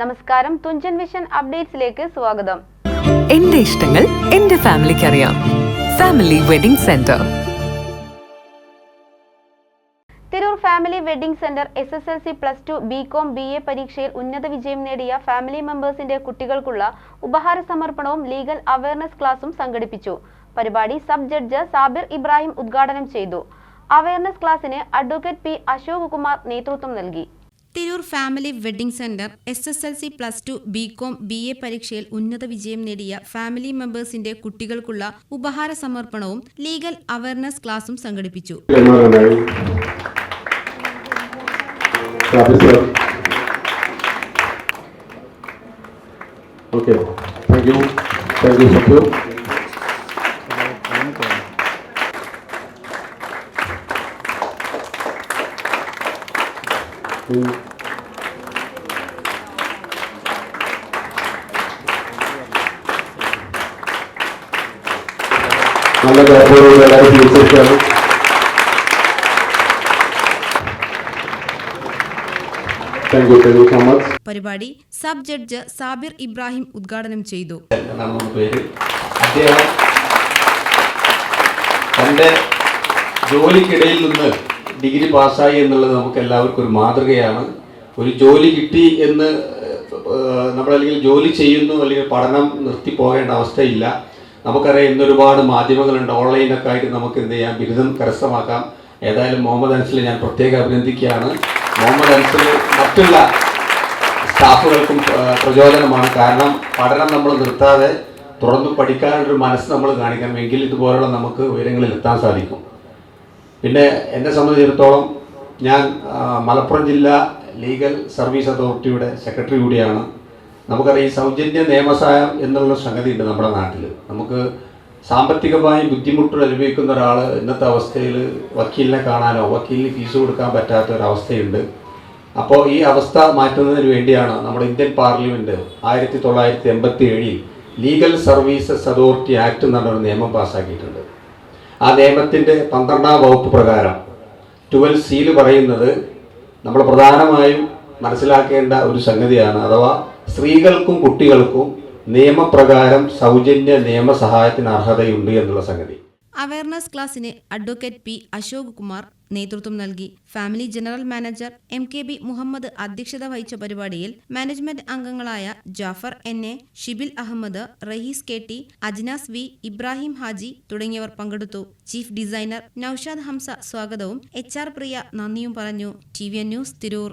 നമസ്കാരം. തുഞ്ചൻ വിഷൻ അപ്ഡേറ്റ്സിലേക്ക് സ്വാഗതം. എന്റെ ഇഷ്ടങ്ങൾ എന്റെ ഫാമിലിക്ക് അറിയാം family wedding centre. Tirur family wedding centre S S L C plus two B com B A പരീക്ഷയിൽ ഉന്നത വിജയം നേടിയ ഫാമിലി മെമ്പേഴ്സിന്റെ കുട്ടികൾക്കുള്ള ഉപഹാര സമർപ്പണവും ലീഗൽ അവയർനെസ് ക്ലാസും സംഘടിപ്പിച്ചു. പരിപാടി സബ് ജഡ്ജ് സാബിർ ഇബ്രാഹിം ഉദ്ഘാടനം ചെയ്തു. അവയർനെസ് ക്ലാസിന് അഡ്വക്കേറ്റ് പി അശോക് കുമാർ നേതൃത്വം നൽകി. Tirur family wedding centre S S L C plus two B com B A പരീക്ഷയിൽ ഉന്നത വിജയം നേടിയ ഫാമിലി മെമ്പേഴ്സിന്റെ കുട്ടികൾക്കുള്ള ഉപഹാര സമർപ്പണവും ലീഗൽ അവയർനെസ് ക്ലാസും സംഘടിപ്പിച്ചു. കൈമാറാനായി ഷാഫി നല്ല കാർഡോട് എല്ലാവരും ചികിത്സിച്ചാണ് thank you thank you so much പരിപാടി സബ് ജഡ്ജ് സാബിർ ഇബ്രാഹിം ഉദ്ഘാടനം ചെയ്തു. തന്റെ ജോലിക്കിടയിൽ നിന്ന് ഡിഗ്രി പാസ്സായി എന്നുള്ളത് നമുക്ക് എല്ലാവർക്കും ഒരു മാതൃകയാണ്. ഒരു ജോലി കിട്ടി എന്ന് നമ്മളല്ലെങ്കിൽ ജോലി ചെയ്യുന്നു അല്ലെങ്കിൽ പഠനം നിർത്തി പോകേണ്ട അവസ്ഥയില്ല. നമുക്കറിയാം ഇന്ന് ഒരുപാട് മാധ്യമങ്ങളുണ്ട്. ഓൺലൈനൊക്കെ ആയിട്ട് നമുക്ക് എന്ത് ചെയ്യാം? ബിരുദം കരസ്ഥമാക്കാം. ഏതായാലും മുഹമ്മദ് അൻസിലെ ഞാൻ പ്രത്യേകം അഭിനന്ദിക്കുകയാണ്. മുഹമ്മദ് അൻസിൽ മറ്റുള്ള സ്റ്റാഫുകൾക്കും പ്രചോദനമാണ്. കാരണം പഠനം നമ്മൾ നിർത്താതെ തുറന്നു പഠിക്കാനുള്ളൊരു മനസ്സ് നമ്മൾ കാണിക്കണമെങ്കിൽ ഇതുപോലുള്ള നമുക്ക് ഉയരങ്ങളിൽ എത്താൻ സാധിക്കും. പിന്നെ എന്നെ സംബന്ധിച്ചിടത്തോളം ഞാൻ മലപ്പുറം ജില്ലാ ലീഗൽ സർവീസ് അതോറിറ്റിയുടെ സെക്രട്ടറി കൂടിയാണ്. നമുക്കറിയാം ഈ സൗജന്യ നിയമസഹായം എന്നുള്ള സംഗതി ഉണ്ട് നമ്മുടെ നാട്ടിൽ. നമുക്ക് സാമ്പത്തികമായി ബുദ്ധിമുട്ട് അനുഭവിക്കുന്ന ഒരാൾ ഇന്നത്തെ അവസ്ഥയിൽ വക്കീലിനെ കാണാനോ വക്കീലിന് ഫീസ് കൊടുക്കാൻ പറ്റാത്ത ഒരവസ്ഥയുണ്ട് അപ്പോൾ ഈ അവസ്ഥ മാറ്റുന്നതിന് വേണ്ടിയാണ് നമ്മുടെ ഇന്ത്യൻ പാർലമെന്റ് ആയിരത്തി തൊള്ളായിരത്തി എൺപത്തി ഏഴിൽ ലീഗൽ സർവീസസ് അതോറിറ്റി ആക്ട് എന്ന് പറഞ്ഞൊരു നിയമം പാസ്സാക്കിയിട്ടുണ്ട്. ആ നിയമത്തിന്റെ പന്ത്രണ്ടാം വകുപ്പ് പ്രകാരം ട്വൽവ് സീൽ പറയുന്നത് നമ്മൾ പ്രധാനമായും മനസ്സിലാക്കേണ്ട ഒരു സംഗതിയാണ്. അഥവാ സ്ത്രീകൾക്കും കുട്ടികൾക്കും നിയമപ്രകാരം സൗജന്യ നിയമസഹായത്തിന് അർഹതയുണ്ട് എന്നുള്ള സംഗതി. അവയർനെസ് ക്ലാസ്സിന് അഡ്വക്കേറ്റ് പി അശോക് കുമാർ നേതൃത്വം നൽകി. Family general manager M K B Muhammad അധ്യക്ഷത വഹിച്ച പരിപാടിയിൽ മാനേജ്മെന്റ് അംഗങ്ങളായ Jafar N A Shibil Ahmed Rahees K T Ajnas V Ibrahim Haji തുടങ്ങിയവർ പങ്കെടുത്തു. ചീഫ് ഡിസൈനർ നൌഷാദ് ഹംസ സ്വാഗതവും എച്ച് ആർ പ്രിയ നന്ദിയും പറഞ്ഞു. T V news Tirur.